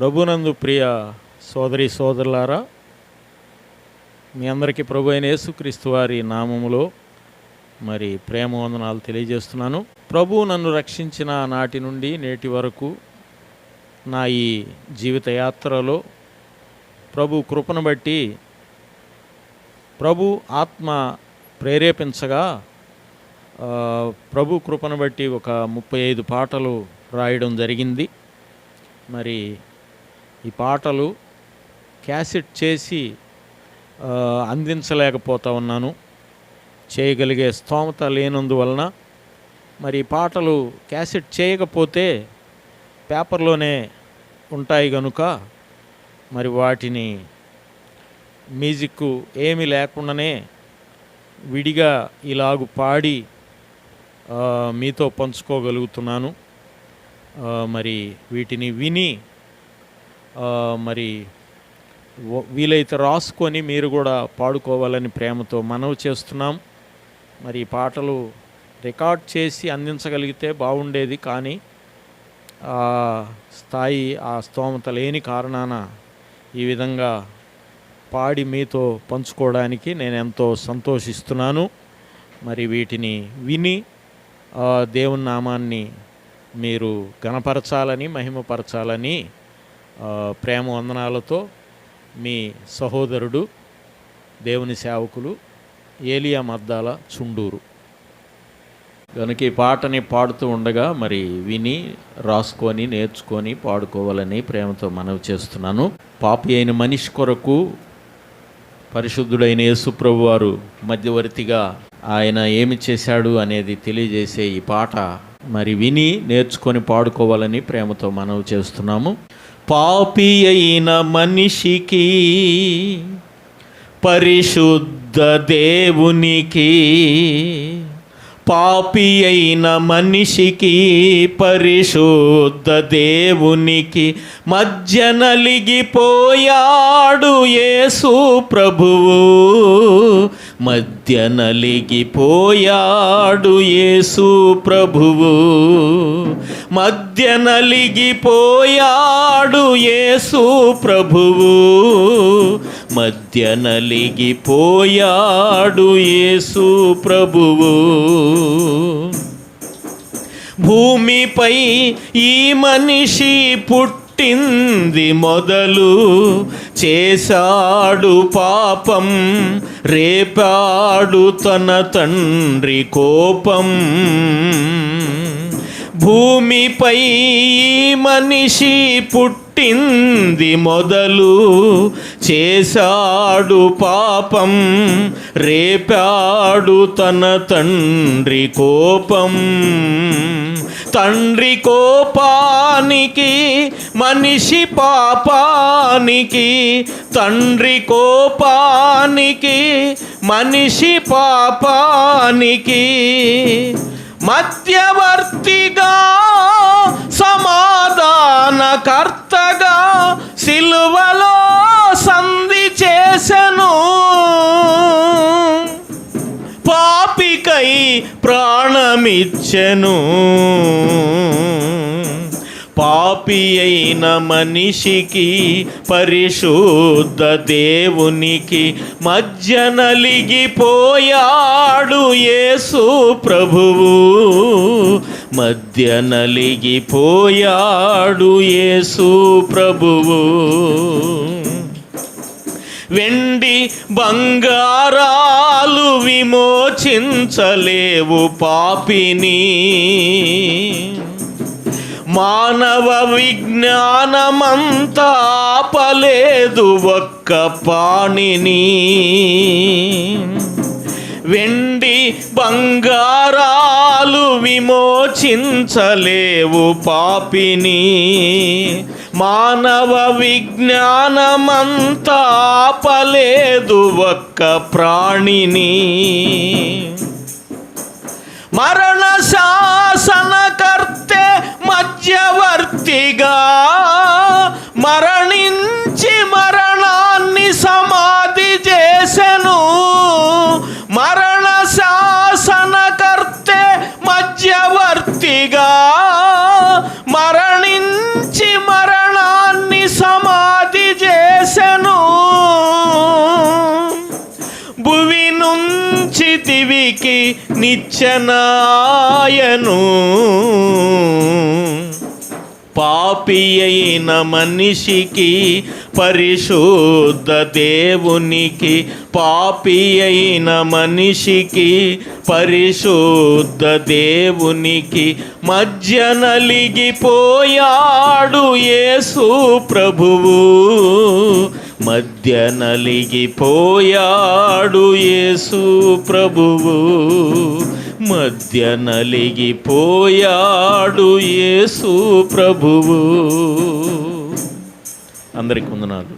ప్రభునందు ప్రియ సోదరి సోదరులారా మీ అందరికీ ప్రభు అయిన యేసుక్రీస్తు వారి నామములో మరి ప్రేమ వందనాలు తెలియజేస్తున్నాను. ప్రభు నన్ను రక్షించిన నాటి నుండి నేటి వరకు నా ఈ జీవిత యాత్రలో ప్రభు కృపను బట్టి ప్రభు ఆత్మ ప్రేరేపించగా ప్రభు కృపను బట్టి ఒక ముప్పై ఐదు పాటలు రాయడం జరిగింది. మరి ఈ పాటలు క్యాసెట్ చేసి అందించలేకపోతూ అందించలేకపోతా ఉన్నాను. చేయగలిగే స్తోమత లేనందువలన మరి పాటలు క్యాసెట్ చేయకపోతే పేపర్లోనే ఉంటాయి కనుక మరి వాటిని మ్యూజిక్ ఏమీ లేకుండానే విడిగా ఇలాగు పాడి మీతో పంచుకోగలుగుతున్నాను. మరి వీటిని విని మరి వీలైతే రాసుకొని మీరు కూడా పాడుకోవాలని ప్రేమతో మనవి చేస్తున్నాం. మరి ఈ పాటలు రికార్డ్ చేసి అందించగలిగితే బాగుండేది కానీ ఆ స్థాయి ఆ స్తోమత లేని కారణాన ఈ విధంగా పాడి మీతో పంచుకోవడానికి నేను ఎంతో సంతోషిస్తున్నాను. మరి వీటిని విని దేవుని నామాన్ని మీరు గణపరచాలని మహిమపరచాలని ప్రేమ వందనాలతో మీ సహోదరుడు దేవుని సేవకులు ఏలియా మద్దాల చుండూరు. కనుక ఈ పాటని పాడుతూ ఉండగా మరి విని రాసుకొని నేర్చుకొని పాడుకోవాలని ప్రేమతో మనవి చేస్తున్నాను. పాపి అయిన మనిషి కొరకు పరిశుద్ధుడైన యేసుప్రభు వారు మధ్యవర్తిగా ఆయన ఏమి చేశాడు అనేది తెలియజేసే ఈ పాట మరి విని నేర్చుకొని పాడుకోవాలని ప్రేమతో మనవి చేస్తున్నాము. పాపి అయిన మనిషికి పరిశుద్ధ దేవునికి పాపి అయిన మనిషికి పరిశుద్ధ దేవునికి మధ్య నలిగిపోయాడు యేసు ప్రభువు. మధ్య మధ్యనలిగిపోయాడు యేసు ప్రభువు. మధ్యనలిగిపోయాడు యేసు ప్రభువు. మధ్యనలిగిపోయాడు యేసు ప్రభువు. భూమిపై ఈ మనిషి పుట్టు పుట్టింది మొదలు చేశాడు పాపం రేపాడు తన తండ్రి కోపం. భూమిపై మనిషి పుట్టింది మొదలు చేశాడు పాపం రేపాడు తన తండ్రి కోపం. తండ్రి కోపానికి మనిషి పాపానికి తండ్రి కోపానికి మనిషి పాపానికి మధ్యవర్తిగా నీకై ప్రాణమిచ్చెను. పాపి అయిన మనిషికి పరిశుద్ధ దేవునికి మధ్య నలిగిపోయాడు యేసు ప్రభువు. మధ్య నలిగిపోయాడు యేసు ప్రభువు. వెండి బంగారాలు విమోచించలేవు పాపిని. మానవ విజ్ఞానమంతా పలేదు ఒక్క పాణిని. వెండి బంగారాలు విమోచించలేవు పాపిని. మానవ విజ్ఞానమంతా ఆపలేదు ఒక్క ప్రాణిని. మరణ శాసనకర్తే మధ్యవర్తిగా జీవికి నిచ్చనాయను పాపి అయిన మనిషికి పరిశుద్ధ దేవునికి పాపి అయిన మనిషికి పరిశుద్ధ దేవునికి మధ్య నలిగిపోయాడు యేసు ప్రభువు. మధ్య నలిగిపోయాడు యేసు ప్రభువు. మధ్య నలిగిపోయాడు యేసు ప్రభువు. అందరికి వందనాలు.